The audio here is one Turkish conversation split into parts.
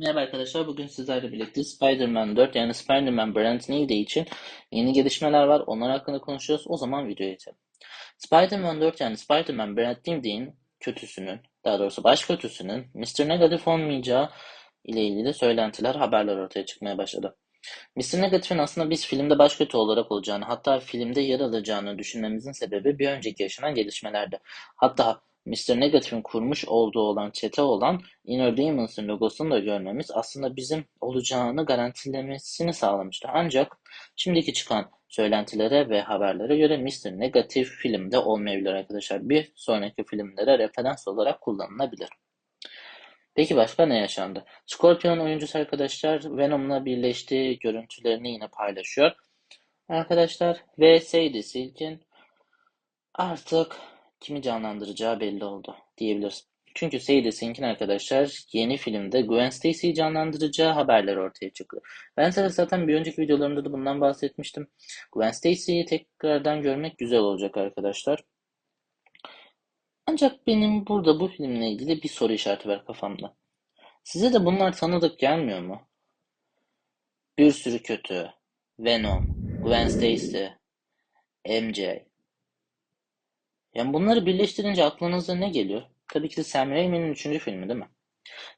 Merhaba arkadaşlar, bugün sizlerle birlikte Spider-Man 4 yani Spider-Man Brand New Day için yeni gelişmeler var. Onlar hakkında konuşuyoruz. O zaman videoya geçelim. Spider-Man 4 yani Spider-Man Brand New Day'in kötüsünün, daha doğrusu baş kötüsünün Mr. Negative olmayacağı ile ilgili söylentiler, haberler ortaya çıkmaya başladı. Mr. Negative'in aslında biz filmde baş kötü olarak olacağını, hatta filmde yer alacağını düşünmemizin sebebi bir önceki yaşanan gelişmelerdi. Hatta Mr. Negative'in kurmuş olduğu olan çete olan Inner Demons'ın logosunu da görmemiz aslında bizim olacağını garantilemesini sağlamıştı. Ancak şimdiki çıkan söylentilere ve haberlere göre Mr. Negative filmde olmayabilir arkadaşlar. Bir sonraki filmlere referans olarak kullanılabilir. Peki başka ne yaşandı? Scorpion oyuncusu arkadaşlar Venom'la birleştiği görüntülerini yine paylaşıyor. Arkadaşlar ve Sadie Silk'in artık kimi canlandıracağı belli oldu diyebiliriz. Çünkü Sadie Sink'in arkadaşlar yeni filmde Gwen Stacy'yi canlandıracağı haberler ortaya çıktı. Ben size zaten bir önceki videolarımda da bundan bahsetmiştim. Gwen Stacy'yi tekrardan görmek güzel olacak arkadaşlar. Ancak benim burada bu filmle ilgili bir soru işareti var kafamda. Size de bunlar tanıdık gelmiyor mu? Bir sürü kötü, Venom, Gwen Stacy, MJ, yani bunları birleştirince aklınıza ne geliyor? Tabii ki de Sam Raimi'nin üçüncü filmi değil mi?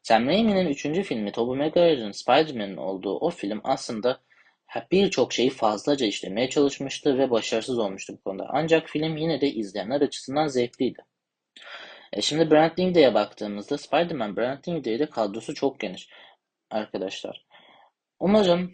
Sam Raimi'nin üçüncü filmi Tobey Maguire'ın Spider-Man'in olduğu o film aslında birçok şeyi fazlaca işlemeye çalışmıştı ve başarısız olmuştu bu konuda. Ancak film yine de izleyenler açısından zevkliydi. E şimdi Brand New Day'e baktığımızda Spider-Man Brand New Day'de kadrosu çok geniş arkadaşlar. Umarım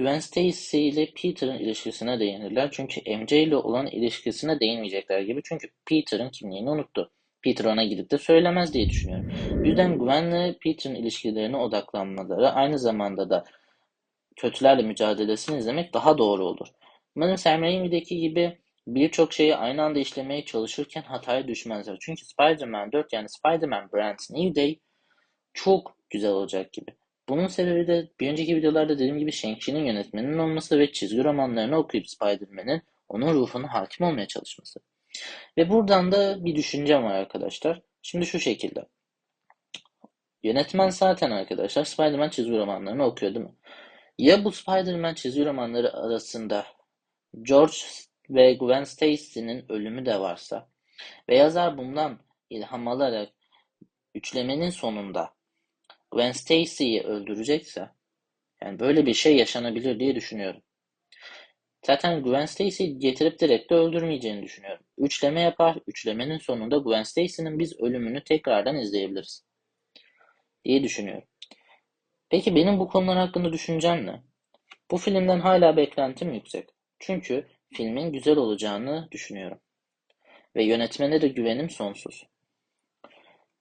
Gwen Stacy ile Peter'ın ilişkisine değinirler. Çünkü MJ ile olan ilişkisine değinmeyecekler gibi. Çünkü Peter'ın kimliğini unuttu. Peter ona gidip de söylemez diye düşünüyorum. Bu yüzden Gwen ile Peter'ın ilişkilerine odaklanmaları aynı zamanda da kötülerle mücadelesini izlemek daha doğru olur. Umarım Sam gibi birçok şeyi aynı anda işlemeye çalışırken hataya düşmezler. Çünkü Spider-Man 4 yani Spider-Man Brand New Day çok güzel olacak gibi. Bunun sebebi de bir önceki videolarda dediğim gibi Shang-Chi'nin yönetmeninin olması ve çizgi romanlarını okuyup Spider-Man'in onun ruhuna hakim olmaya çalışması. Ve buradan da bir düşüncem var arkadaşlar. Şimdi şu şekilde. Yönetmen zaten arkadaşlar Spider-Man çizgi romanlarını okuyor değil mi? Ya bu Spider-Man çizgi romanları arasında George ve Gwen Stacy'nin ölümü de varsa ve yazar bundan ilham alarak üçlemenin sonunda Gwen Stacy'yi öldürecekse yani böyle bir şey yaşanabilir diye düşünüyorum. Zaten Gwen Stacy'yi getirip direkt de öldürmeyeceğini düşünüyorum. Üçleme yapar. Üçlemenin sonunda Gwen Stacy'nin biz ölümünü tekrardan izleyebiliriz. Diye düşünüyorum. Peki benim bu konular hakkında düşüncem ne? Bu filmden hala beklentim yüksek. Çünkü filmin güzel olacağını düşünüyorum. Ve yönetmene de güvenim sonsuz.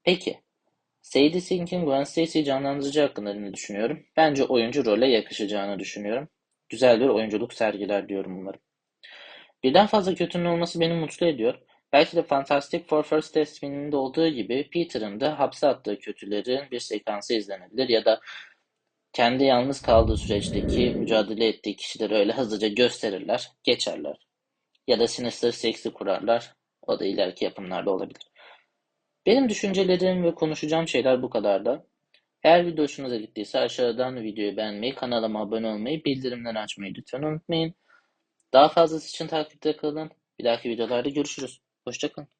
Peki Sadie Sink'in Gwen Stacy'yi canlandıracağı hakkında ne düşünüyorum? Bence oyuncu role yakışacağını düşünüyorum. Güzel bir oyunculuk sergiler diyorum umarım. Birden fazla kötünün olması beni mutlu ediyor. Belki de Fantastic Four First Test filminde olduğu gibi Peter'ın da hapse attığı kötülerin bir sekansı izlenebilir ya da kendi yalnız kaldığı süreçteki mücadele ettiği kişileri öyle hızlıca gösterirler, geçerler. Ya da Sinister Six'i kurarlar. O da ileriki yapımlarda olabilir. Benim düşüncelerim ve konuşacağım şeyler bu kadardı. Eğer video hoşunuza gittiyse aşağıdan videoyu beğenmeyi, kanalıma abone olmayı, bildirimleri açmayı lütfen unutmayın. Daha fazlası için takipte kalın. Bir dahaki videolarda görüşürüz. Hoşçakalın.